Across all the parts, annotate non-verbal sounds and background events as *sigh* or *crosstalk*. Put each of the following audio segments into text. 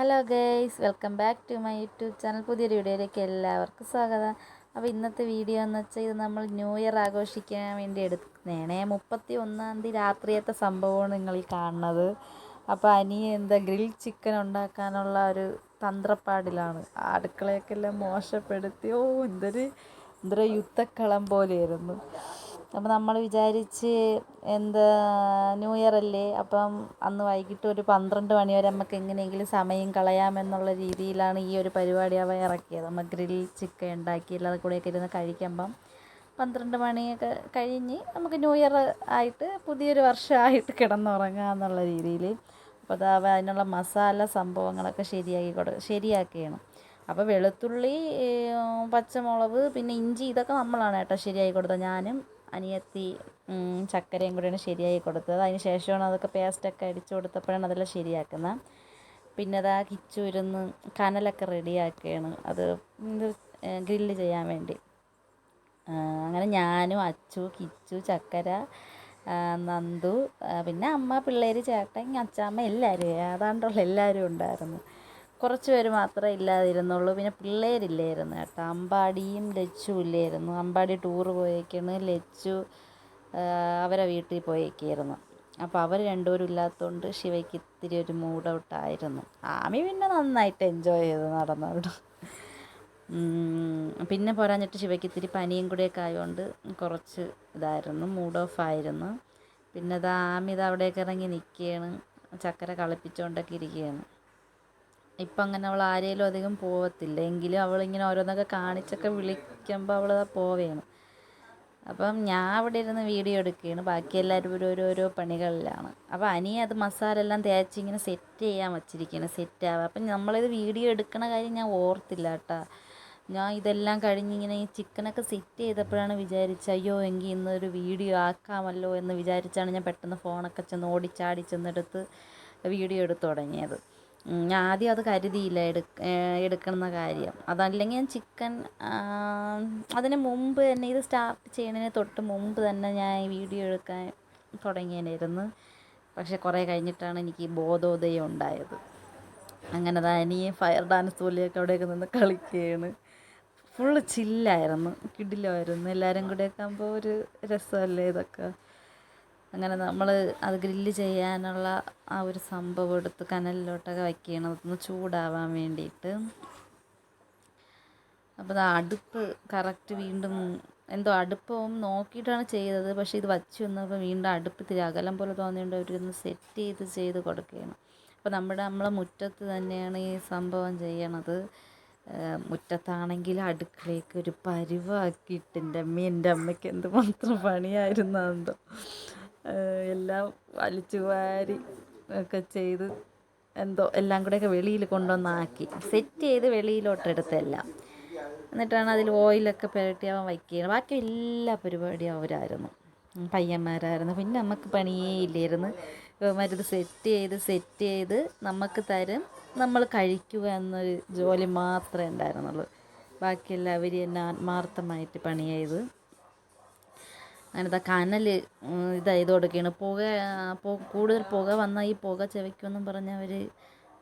Hello guys welcome back to my YouTube channel പുതിയൊരു വീഡിയോയിലേക്ക് എല്ലാവർക്കും സ്വാഗതം. അപ്പോൾ ഇന്നത്തെ വീഡിയോ എന്ന് വെച്ചാൽ ഇത് നമ്മൾ ന്യൂ ഇയർ ആഘോഷിക്കാൻ വേണ്ടി എടുക്കുന്നതാണ്. മുപ്പത്തി ഒന്നാം തീയതി രാത്രിയത്തെ സംഭവമാണ് നിങ്ങൾ ഈ കാണുന്നത്. അപ്പോൾ അനി എന്താ ഗ്രിൽ ചിക്കൻ ഉണ്ടാക്കാനുള്ള ഒരു തന്ത്രപ്പാടിലാണ്. അടുക്കളയൊക്കെ എല്ലാം മോശപ്പെടുത്തി. ഓ എന്തൊരു എന്തൊരു യുദ്ധക്കളം പോലെയായിരുന്നു. അപ്പോൾ നമ്മൾ വിചാരിച്ച് എന്താ ന്യൂ ഇയർ അല്ലേ? അപ്പം അന്ന് വൈകിട്ട് ഒരു പന്ത്രണ്ട് മണി വരെ നമുക്ക് എങ്ങനെയെങ്കിലും സമയം കളയാമെന്നുള്ള രീതിയിലാണ് ഈ ഒരു പരിപാടി അവ ഇറക്കിയത്. നമ്മൾ ഗ്രിൽ ചിക്കൻ ഉണ്ടാക്കി എല്ലാവരും കൂടെയൊക്കെ ഇരുന്ന് കഴിക്കുമ്പം പന്ത്രണ്ട് മണിയൊക്കെ കഴിഞ്ഞ് നമുക്ക് ന്യൂ ഇയർ ആയിട്ട് പുതിയൊരു വർഷമായിട്ട് കിടന്നുറങ്ങുക എന്നുള്ള രീതിയിൽ. അപ്പോൾ അത് അവ അതിനുള്ള മസാല സംഭവങ്ങളൊക്കെ ശരിയാക്കി കൊടു ശരിയാക്കിയാണ്. അപ്പോൾ വെളുത്തുള്ളി പച്ചമുളക് പിന്നെ ഇഞ്ചി ഇതൊക്കെ നമ്മളാണ് കേട്ടോ ശരിയാക്കി കൊടുത്തത്. ഞാനും അനിയത്തി ചക്കരയും കൂടെയാണ് ശരിയാക്കി കൊടുത്തത്. അതിന് ശേഷമാണ് അതൊക്കെ പേസ്റ്റൊക്കെ അടിച്ചു കൊടുത്തപ്പോഴാണ് അതെല്ലാം ശരിയാക്കുന്നത്. പിന്നെ അതാ കിച്ചു ഇരുന്ന് കനലൊക്കെ റെഡിയാക്കുകയാണ് അത് ഗ്രില്ല് ചെയ്യാൻ വേണ്ടി. അങ്ങനെ ഞാനും അച്ചു കിച്ചു ചക്കര നന്ദു പിന്നെ അമ്മ പിള്ളേർ ചേട്ടൻ അച്ചാമ്മ എല്ലാവരും. ഏതാണ്ടുള്ള എല്ലാവരും ഉണ്ടായിരുന്നു. കുറച്ച് പേര് മാത്രമേ ഇല്ലാതിരുന്നുള്ളൂ. പിന്നെ പിള്ളേരില്ലായിരുന്നു കേട്ടോ. അമ്പാടിയും ലച്ചു ഇല്ലായിരുന്നു. അമ്പാടി ടൂറ് പോയേക്കാണ്. ലച്ചു അവരെ വീട്ടിൽ പോയേക്കായിരുന്നു. അപ്പോൾ അവർ രണ്ടുപേരും ഇല്ലാത്തതുകൊണ്ട് ശിവയ്ക്ക് ഇത്തിരി ഒരു മൂഡ് ഔട്ടായിരുന്നു ആമി പിന്നെ നന്നായിട്ട് എൻജോയ് ചെയ്ത് നടന്നു പിന്നെ പോരാഞ്ഞിട്ട് ശിവയ്ക്ക് ഇത്തിരി പനിയും കൂടെയൊക്കെ ആയതുകൊണ്ട് കുറച്ച് ഇതായിരുന്നു മൂഡ് ഓഫ് ആയിരുന്നു. പിന്നെ അത് ആമി ഇത് അവിടെയൊക്കെ ഇറങ്ങി നിൽക്കുകയാണ് ചക്കര കളിപ്പിച്ചുകൊണ്ടൊക്കെ ഇരിക്കുകയാണ് ഇപ്പം അങ്ങനെ അവൾ ആരേലും അധികം പോവത്തില്ല. എങ്കിലും അവളിങ്ങനെ ഓരോന്നൊക്കെ കാണിച്ചൊക്കെ വിളിക്കുമ്പോൾ അവൾ പോവുകയാണ് അപ്പം ഞാൻ അവിടെ ഇരുന്ന് വീഡിയോ എടുക്കുകയാണ് ബാക്കി എല്ലാവരും ഒരു ഓരോരോ പണികളിലാണ്. അപ്പോൾ അനി അത് മസാല എല്ലാം തേച്ച് ഇങ്ങനെ സെറ്റ് ചെയ്യാൻ വച്ചിരിക്കുകയാണ് സെറ്റ് ആവുക അപ്പം നമ്മളിത് വീഡിയോ എടുക്കണ കാര്യം ഞാൻ ഓർത്തില്ല കേട്ടോ. ഞാൻ ഇതെല്ലാം കഴിഞ്ഞിങ്ങനെ ഈ ചിക്കനൊക്കെ സെറ്റ് ചെയ്തപ്പോഴാണ് വിചാരിച്ചത് അയ്യോ എങ്കിൽ ഇന്നൊരു വീഡിയോ ആക്കാമല്ലോ എന്ന് വിചാരിച്ചാണ് ഞാൻ പെട്ടെന്ന് ഫോണൊക്കെ ചെന്ന് ഓടിച്ചാടി ചെന്നെടുത്ത് വീഡിയോ എടുത്തു തുടങ്ങിയത്. ഞാൻ ആദ്യം അത് കരുതിയില്ല എടുക്ക എടുക്കുന്ന കാര്യം. അതല്ലെങ്കിൽ ഞാൻ ചിക്കൻ അതിന് മുമ്പ് തന്നെ ഇത് സ്റ്റാർട്ട് ചെയ്യുന്നതിന് തൊട്ട് മുമ്പ് തന്നെ ഞാൻ ഈ വീഡിയോ എടുക്കാൻ തുടങ്ങിയതായിരുന്നു പക്ഷെ കുറേ കഴിഞ്ഞിട്ടാണ് എനിക്ക് ബോധോദയം ഉണ്ടായത്. അങ്ങനെ ഇനിയെ ഫയർ ഡാൻസ് പോലെയൊക്കെ അവിടെയൊക്കെ നിന്ന് കളിക്കുകയാണ്. ഫുള്ള് ചില്ലായിരുന്നു കിടിലായിരുന്നു എല്ലാവരും കൂടെയൊക്കെ ആകുമ്പോൾ ഒരു രസമല്ലേ ഇതൊക്കെ? അങ്ങനെ നമ്മൾ അത് ഗ്രില്ല് ചെയ്യാനുള്ള ആ ഒരു സംഭവം എടുത്ത് കനലിലോട്ടൊക്കെ വയ്ക്കുകയാണ് ഒന്ന് ചൂടാവാൻ വേണ്ടിയിട്ട്. അപ്പോൾ അടുപ്പ് കറക്റ്റ് വീണ്ടും എന്തോ അടുപ്പം നോക്കിയിട്ടാണ് ചെയ്തത്. പക്ഷേ ഇത് വച്ച് വന്നപ്പോൾ വീണ്ടും അടുപ്പ് ഇത്തിരി അകലം പോലെ തോന്നിയുണ്ട് അവരൊന്ന് സെറ്റ് ചെയ്ത് ചെയ്ത് കൊടുക്കുകയാണ് അപ്പോൾ നമ്മുടെ നമ്മളെ മുറ്റത്ത് തന്നെയാണ് ഈ സംഭവം ചെയ്യണത്. മുറ്റത്താണെങ്കിൽ അടുക്കളയ്ക്ക് ഒരു പരിവാക്കിയിട്ട് എന്റെ അമ്മ എന്റെ അമ്മയ്ക്ക് എന്തുമാത്രം പണിയായിരുന്നു എല്ലാം വലിച്ചു വാരി ഒക്കെ ചെയ്ത് എന്തോ എല്ലാം കൂടെയൊക്കെ വെളിയിൽ കൊണ്ടുവന്നാക്കി. സെറ്റ് ചെയ്ത് വെളിയിലോട്ടെടുത്തെല്ലാം എന്നിട്ടാണ് അതിൽ ഓയിലൊക്കെ പുരട്ടി അവൻ വയ്ക്കുകയാണ് ബാക്കി എല്ലാ പരിപാടിയും അവരായിരുന്നു. പയ്യന്മാരായിരുന്നു. പിന്നെ നമുക്ക് പണിയേ ഇല്ലായിരുന്നു. ഇവന്മാരിത് സെറ്റ് ചെയ്ത് സെറ്റ് ചെയ്ത് നമുക്ക് തരും. നമ്മൾ കഴിക്കുക എന്നൊരു ജോലി മാത്രമേ ഉണ്ടായിരുന്നുള്ളൂ. ബാക്കി അവർ എന്നെ ആത്മാർത്ഥമായിട്ട് പണി ചെയ്ത് അങ്ങനത്തെ കനൽ ഇതായത് കൊടുക്കുകയാണ് പുക കൂടുതൽ പുക വന്നാൽ ഈ പുക ചെവയ്ക്കുമെന്നും പറഞ്ഞ് അവർ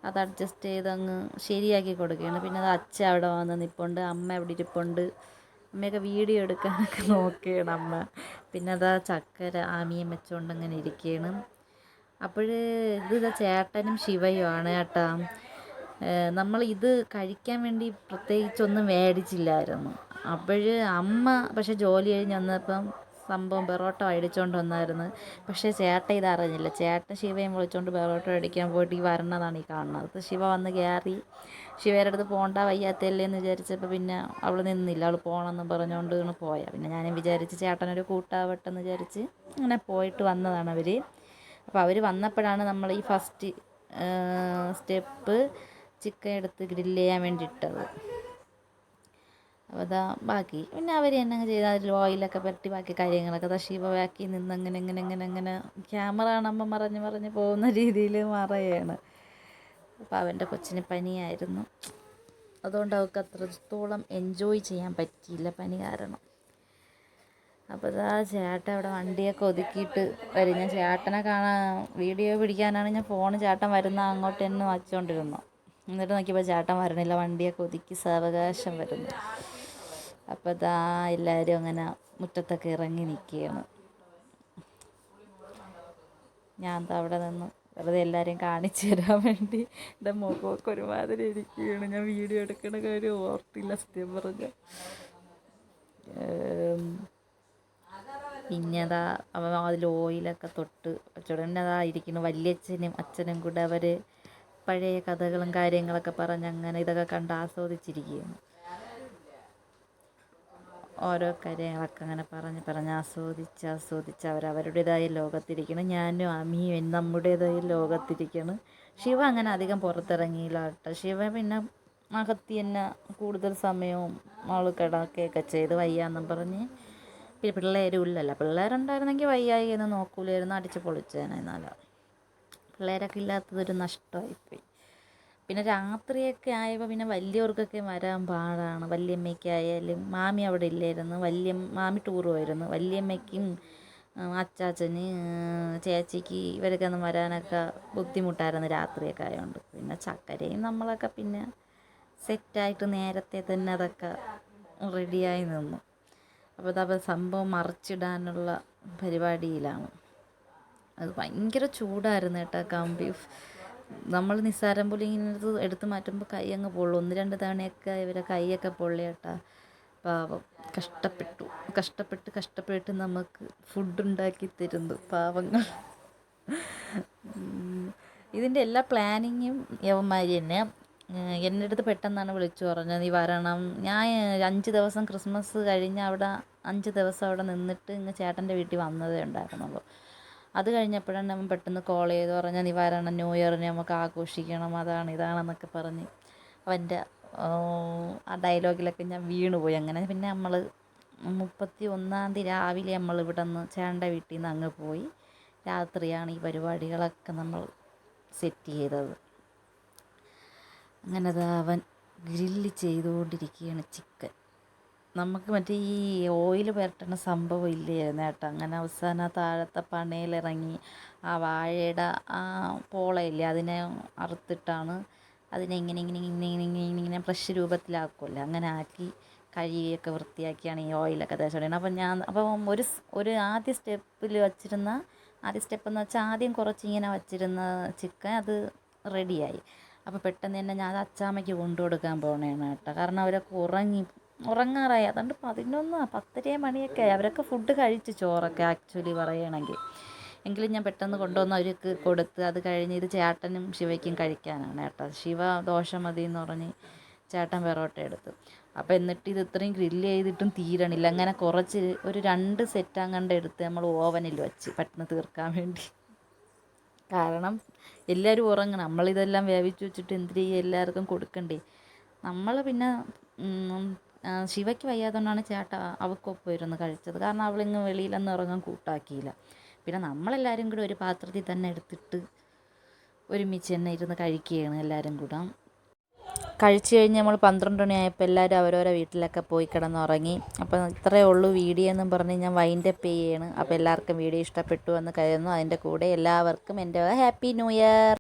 അത് അഡ്ജസ്റ്റ് ചെയ്ത് അങ്ങ് ശരിയാക്കി കൊടുക്കുകയാണ് പിന്നെ അത് അച്ഛ അവിടെ വന്ന് നിൽപ്പുണ്ട് അമ്മ അവിടെ ഇരിപ്പുണ്ട്. അമ്മയൊക്കെ വീഡിയോ എടുക്കാനൊക്കെ നോക്കുകയാണ് അമ്മ. പിന്നെ അതാ ചക്കര ആമിയും വെച്ചുകൊണ്ട് അങ്ങനെ ഇരിക്കുകയാണ്. അപ്പോൾ ഇത് ഇതാ ചേട്ടനും ശിവയും ആണ് ചേട്ടാ നമ്മൾ ഇത് കഴിക്കാൻ വേണ്ടി പ്രത്യേകിച്ചൊന്നും മേടിച്ചില്ലായിരുന്നു. അപ്പോൾ അമ്മ പക്ഷെ ജോലി കഴിഞ്ഞ് വന്നപ്പം സംഭവം പെറോട്ട അടിച്ചുകൊണ്ട് വന്നായിരുന്നു. പക്ഷേ ചേട്ട ഇത് അറിഞ്ഞില്ല ചേട്ടൻ ശിവയും വിളിച്ചുകൊണ്ട് പെറോട്ട മേടിക്കാൻ പോയിട്ട് ഈ വരണതാണ് ഈ കാണുന്നത്. ശിവ വന്ന് കയറി ശിവയുടെ അടുത്ത് പോകണ്ട വയ്യാത്തല്ലേ എന്ന് വിചാരിച്ചപ്പോൾ പിന്നെ അവൾ നിന്നില്ല. അവൾ പോകണമെന്ന് പറഞ്ഞുകൊണ്ട് പോയ. പിന്നെ ഞാനും വിചാരിച്ച് ചേട്ടനൊരു കൂട്ടാവട്ടെ എന്ന് വിചാരിച്ച് അങ്ങനെ പോയിട്ട് വന്നതാണ് അവർ അപ്പോൾ അവർ വന്നപ്പോഴാണ് നമ്മൾ ഈ ഫസ്റ്റ് സ്റ്റെപ്പ് ചിക്കൻ എടുത്ത് ഗ്രില്ല് ചെയ്യാൻ വേണ്ടി ഇട്ടത് അപ്പോൾ അതാ ബാക്കി. പിന്നെ അവർ തന്നെ ചെയ്ത് അതിൽ ഓയിലൊക്കെ പരട്ടി ബാക്കി കാര്യങ്ങളൊക്കെ. അതാ ശിവ ബാക്കി നിന്ന് അങ്ങനെ ഇങ്ങനെ ഇങ്ങനെ ഇങ്ങനെ ക്യാമറ കാണുമ്പോൾ മറഞ്ഞ് മറഞ്ഞ് പോകുന്ന *laughs* രീതിയിൽ മറയാണ് അപ്പോൾ അവന്റെ കൊച്ചിന് പനിയായിരുന്നു. അതുകൊണ്ട് അവൾക്ക് അത്രത്തോളം എൻജോയ് ചെയ്യാൻ പറ്റിയില്ല പനി കാരണം. അപ്പോൾ ഇതാ ചേട്ടൻ അവിടെ വണ്ടിയൊക്കെ ഒതുക്കിയിട്ട് വരും. ഞാൻ ചേട്ടനെ കാണാൻ വീഡിയോ പിടിക്കാനാണ് ഞാൻ ഫോൺ ചേട്ടൻ വരുന്ന അങ്ങോട്ട് തന്നെ വച്ചുകൊണ്ടിരുന്നു എന്നിട്ട് നോക്കിയപ്പോൾ ചേട്ടൻ വരണില്ല വണ്ടിയൊക്കെ ഒതുക്കി സാവകാശം വരുന്നു. അപ്പോൾ ഇതാ എല്ലാവരും അങ്ങനെ മുറ്റത്തൊക്കെ ഇറങ്ങി നിൽക്കുകയാണ് ഞാൻ അവിടെ നിന്ന് വെറുതെ എല്ലാവരെയും കാണിച്ചു തരാൻ വേണ്ടി എന്റെ മുഖമൊക്കെ ഒരുമാതിരി ഇരിക്കുകയാണ്. ഞാൻ വീഡിയോ എടുക്കണ കാര്യം ഓർത്തില്ല സത്യം പറഞ്ഞ. പിന്നെ അതാ അവൻ അതിൽ ഓയിലൊക്കെ തൊട്ട് അച്ചോടനെ അതാ ഇരിക്കുന്നു. വല്യച്ഛനും അച്ഛനും കൂടെ അവർ പഴയ കഥകളും കാര്യങ്ങളൊക്കെ പറഞ്ഞ് അങ്ങനെ ഇതൊക്കെ കണ്ട് ആസ്വദിച്ചിരിക്കുകയാണ്. ഓരോ കാര്യങ്ങളൊക്കെ അങ്ങനെ പറഞ്ഞ് പറഞ്ഞ് ആസ്വദിച്ച് ആസ്വദിച്ച് അവർ അവരുടേതായ ലോകത്തിരിക്കണം. ഞാനും അമ്മിയും നമ്മുടേതായ ലോകത്തിരിക്കണം. ശിവ അങ്ങനെ അധികം പുറത്തിറങ്ങിയില്ല കേട്ടോ. ശിവ പിന്നെ അകത്തി തന്നെ കൂടുതൽ സമയവും മോൾ കിടക്കുകയൊക്കെ ചെയ്ത് വയ്യാന്നും പറഞ്ഞ്. പിന്നെ പിള്ളേരും ഇല്ലല്ലോ. പിള്ളേരുണ്ടായിരുന്നെങ്കിൽ വയ്യായി എന്ന് നോക്കൂലായിരുന്നു. അടിച്ച് പൊളിച്ചേനെ എന്നാലും. പിള്ളേരൊക്കെ ഇല്ലാത്തതൊരു നഷ്ടമായിപ്പോയി. പിന്നെ രാത്രിയൊക്കെ ആയപ്പോൾ പിന്നെ വലിയവർക്കൊക്കെ വരാൻ പാടാണ്. വല്യമ്മയ്ക്കായാലും മാമി അവിടെ ഇല്ലായിരുന്നു. വലിയ മാമി ടൂർ പോയിരുന്നു. വല്യമ്മയ്ക്കും അച്ചാച്ചന് ചേച്ചിക്ക് ഇവരൊക്കെ ഒന്ന് വരാനൊക്കെ ബുദ്ധിമുട്ടായിരുന്നു രാത്രിയൊക്കെ ആയതുകൊണ്ട് പിന്നെ ചക്കരയും നമ്മളൊക്കെ പിന്നെ സെറ്റായിട്ട് നേരത്തെ തന്നെ അതൊക്കെ റെഡിയായി നിന്നു. അപ്പോൾ അതപ്പോൾ സംഭവം മറിച്ചിടാനുള്ള പരിപാടിയിലാണ്. അത് ഭയങ്കര ചൂടായിരുന്നു കേട്ടോ കമ്പി. നമ്മൾ നിസ്സാരം പോലെ ഇങ്ങനെ എടുത്ത് മാറ്റുമ്പോൾ കൈ അങ്ങ് പൊള്ളും. ഒന്ന് രണ്ട് തവണയൊക്കെ ഇവരെ കൈയൊക്കെ പൊള്ളി കേട്ടാ പാവം. കഷ്ടപ്പെട്ടു. കഷ്ടപ്പെട്ട് കഷ്ടപ്പെട്ട് നമുക്ക് ഫുഡ് ഉണ്ടാക്കി തരുന്നു പാവങ്ങൾ. ഇതിന്റെ എല്ലാ പ്ലാനിങ്ങും യവന്മാരി തന്നെ. എന്റെ അടുത്ത് പെട്ടെന്നാണ് വിളിച്ചു പറഞ്ഞത്. നീ വരണം. ഞാൻ അഞ്ച് ദിവസം ക്രിസ്മസ് കഴിഞ്ഞ് അവിടെ അഞ്ച് ദിവസം അവിടെ നിന്നിട്ട് ഇങ്ങ് ചേട്ടന്റെ വീട്ടിൽ വന്നതേ ഉണ്ടായിരുന്നുള്ളൂ. അത് കഴിഞ്ഞപ്പോഴാണ് അവൻ പെട്ടെന്ന് കോൾ ചെയ്ത് പറഞ്ഞാൽ നീ വരണം ന്യൂ ഇയറിന് നമുക്ക് ആഘോഷിക്കണം അതാണ് ഇതാണെന്നൊക്കെ പറഞ്ഞ്. അവന്റെ ആ ഡയലോഗിലൊക്കെ ഞാൻ വീണുപോയി അങ്ങനെ. പിന്നെ നമ്മൾ മുപ്പത്തി ഒന്നാം തീയതി രാവിലെ നമ്മൾ ഇവിടെ നിന്ന് ചേട്ടന്റെ വീട്ടിൽ നിന്ന് അങ്ങ് പോയി. രാത്രിയാണ് ഈ പരിപാടികളൊക്കെ നമ്മൾ സെറ്റ് ചെയ്തത്. അങ്ങനെ അവൻ ഗ്രില്ല് ചെയ്തുകൊണ്ടിരിക്കുകയാണ് ചിക്കൻ നമുക്ക് മറ്റേ ഈ ഓയിൽ പുരട്ടണ സംഭവം ഇല്ലായിരുന്നു കേട്ടോ അങ്ങനെ അവസാനം താഴത്തെ പണയിലിറങ്ങി ആ വാഴയുടെ ആ പോളയില്ലേ അതിനെ അറുത്തിട്ടാണ് അതിനെ ഇങ്ങനെ ഇങ്ങനെ ഇങ്ങനെ ഇങ്ങനെ ഇങ്ങനെ ഇങ്ങനെ ഫ്രഷ് രൂപത്തിലാക്കുമല്ലോ അങ്ങനെ ആക്കി കഴുകിയൊക്കെ വൃത്തിയാക്കിയാണ് ഈ ഓയിലൊക്കെ തേച്ചുകൊണ്ടിരുന്നത് അപ്പം ഞാൻ അപ്പം ഒരു ഒരു ആദ്യ സ്റ്റെപ്പിൽ വച്ചിരുന്ന ആദ്യ സ്റ്റെപ്പ് എന്ന് വെച്ചാൽ ആദ്യം കുറച്ച് ഇങ്ങനെ വച്ചിരുന്ന ചിക്കൻ അത് റെഡിയായി അപ്പോൾ പെട്ടെന്ന് തന്നെ ഞാൻ അത് അച്ചാമ്മയ്ക്ക് കൊണ്ടു കൊടുക്കാൻ പോകണേണ് കേട്ടോ. കാരണം അവരൊക്കെ ഉറങ്ങി ഉറങ്ങാറായി. അതുകൊണ്ട് പതിനൊന്ന് പത്തര മണിയൊക്കെ ആയി. അവരൊക്കെ ഫുഡ് കഴിച്ചു ചോറൊക്കെ ആക്ച്വലി പറയുകയാണെങ്കിൽ എങ്കിലും ഞാൻ പെട്ടെന്ന് കൊണ്ടുവന്ന് അവർക്ക് കൊടുത്ത് അത് കഴിഞ്ഞ് ഇത് ചേട്ടനും ശിവയ്ക്കും കഴിക്കാനാണ് കേട്ടോ. ശിവ ദോശ മതി എന്ന് പറഞ്ഞ് ചേട്ടൻ പെറോട്ട എടുത്തു. അപ്പോൾ എന്നിട്ട് ഇത് ഇത്രയും ഗ്രില്ല് ചെയ്തിട്ടും തീരണില്ല. അങ്ങനെ കുറച്ച് ഒരു രണ്ട് സെറ്റ് അങ്ങണ്ട് എടുത്ത് നമ്മൾ ഓവനിൽ വെച്ച് പെട്ടെന്ന് തീർക്കാൻ വേണ്ടി. കാരണം എല്ലാവരും ഉറങ്ങണം. നമ്മളിതെല്ലാം വേവിച്ച് വെച്ചിട്ട് എന്തിനു എല്ലാവർക്കും കൊടുക്കണ്ടേ? നമ്മൾ പിന്നെ ശിവയ്ക്ക് വയ്യാത്തതുകൊണ്ടാണ് ചേട്ടാ അവൾക്കൊപ്പം ഇരുന്ന് കഴിച്ചത്. കാരണം അവളിങ്ങ് വെളിയിലൊന്നും ഇറങ്ങാൻ കൂട്ടാക്കിയില്ല. പിന്നെ നമ്മളെല്ലാവരും കൂടി ഒരു പാത്രത്തിൽ തന്നെ എടുത്തിട്ട് ഒരുമിച്ച് തന്നെ ഇരുന്ന് കഴിക്കുകയാണ് എല്ലാവരും കൂടെ. കഴിച്ചു കഴിഞ്ഞ് നമ്മൾ പന്ത്രണ്ട് മണിയായപ്പോൾ എല്ലാവരും അവരോരോ വീട്ടിലൊക്കെ പോയി കിടന്നുറങ്ങി. അപ്പോൾ ഇത്രയേ ഉള്ളൂ വീഡിയോ എന്നും പറഞ്ഞ് ഞാൻ വൈൻഡപ്പ് ചെയ്യാണ്. അപ്പോൾ എല്ലാവർക്കും വീഡിയോ ഇഷ്ടപ്പെട്ടു എന്ന് കരുതുന്നു. അതിന്റെ കൂടെ എല്ലാവർക്കും എന്റെ ഹാപ്പി ന്യൂ ഇയർ